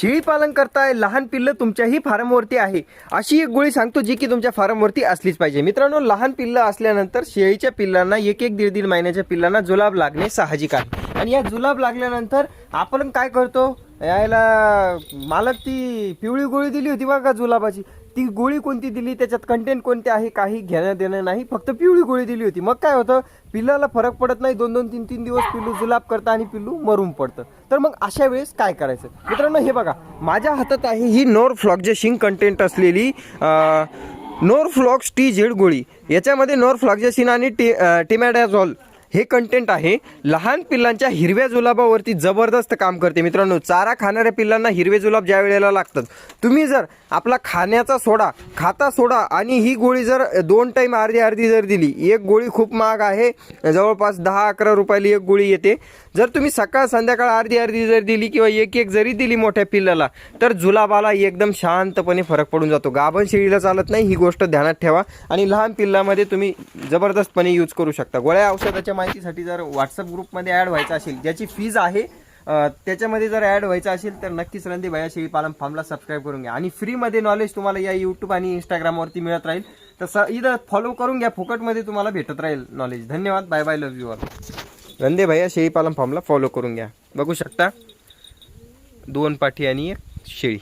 शेळी पालन करताय लहान पिल्लं तुमच्याही फार्मवरती आहे. अशी एक गोळी सांगतो जी की तुमच्या फार्मवरती असलीच पाहिजे. मित्रांनो लहान पिल्लं असल्यानंतर शेळीच्या पिल्लांना एक एक दीड दीड महिन्याच्या पिल्लांना जुलाब लागणे साहजिक आहे. आणि या जुलाब लागल्यानंतर आपण काय करतो? यायला मालक ती पिवळी गोळी दिली होती बघा जुलाबाची. ती गोळी कोणती दिली? त्याच्यात कंटेंट कोणते आहे? काही घेणं देणं नाही. फक्त पिवळी गोळी दिली होती. मग काय होतं? पिल्लाला फरक पडत नाही. दोन दोन तीन तीन दिवस पिल्लू जुलाब करतं आणि पिल्लू मरून पडतं. तर मग अशा वेळेस काय करायचं? मित्रांनो हे बघा. माझ्या हातात आहे ही नोर फ्लॉक्जेशिंग कंटेंट असलेली नोर फ्लॉक्स टी झेड गोळी. याच्यामध्ये नोर फ्लॉक्जेसिन आणि टी टिमॅडॅझॉल. हे कंटेंट आहे. लहान पिल्लांच्या हिरव्या जुलाबावरती जबरदस्त काम करते. मित्रांनो चारा खाणाऱ्या पिल्लांना हिरवे जुलाब ज्या वेळेला लागतात. तुम्ही जर आपला खाण्याचा सोडा खाता सोडा आणि ही गोळी जर दोन टाईम अर्धी अर्धी जर दिली एक गोळी खूप महाग आहे. जवळपास दहा अकरा रुपयाला एक गोळी येते. जर तुम्ही सकाळ संध्याकाळ अर्धी अर्धी जर दिली किंवा एक एक जरी दिली मोठ्या पिल्लाला तर जुलाबाला एकदम शांतपणे फरक पडून जातो. गाभण शेळीला चालत नाही ही गोष्ट ध्यानात ठेवा आणि लहान पिल्लामध्ये तुम्ही जबरदस्तपणे यूज करू शकता. गोळ्या औषधाच्या माहितीसाठी जर व्हॉट्सअप ग्रुपमध्ये ॲड व्हायचं असेल ज्याची फीज आहे त्याच्यामध्ये जर ॲड व्हायचं असेल तर नक्कीच रणदीप भैया शेळी पालन फार्मला सबस्क्राईब करून घ्या. आणि फ्रीमध्ये नॉलेज तुम्हाला या यूट्यूब आणि इंस्टाग्रामवरती मिळत राहील. तसं इथं फॉलो करून घ्या फुकटमध्ये तुम्हाला भेटत राहील नॉलेज धन्यवाद bye bye love you all Rande भैया शेळी पालन फार्मला फॉलो करून घ्या. बघू शकता दोन पाठी आणि एक शेळी.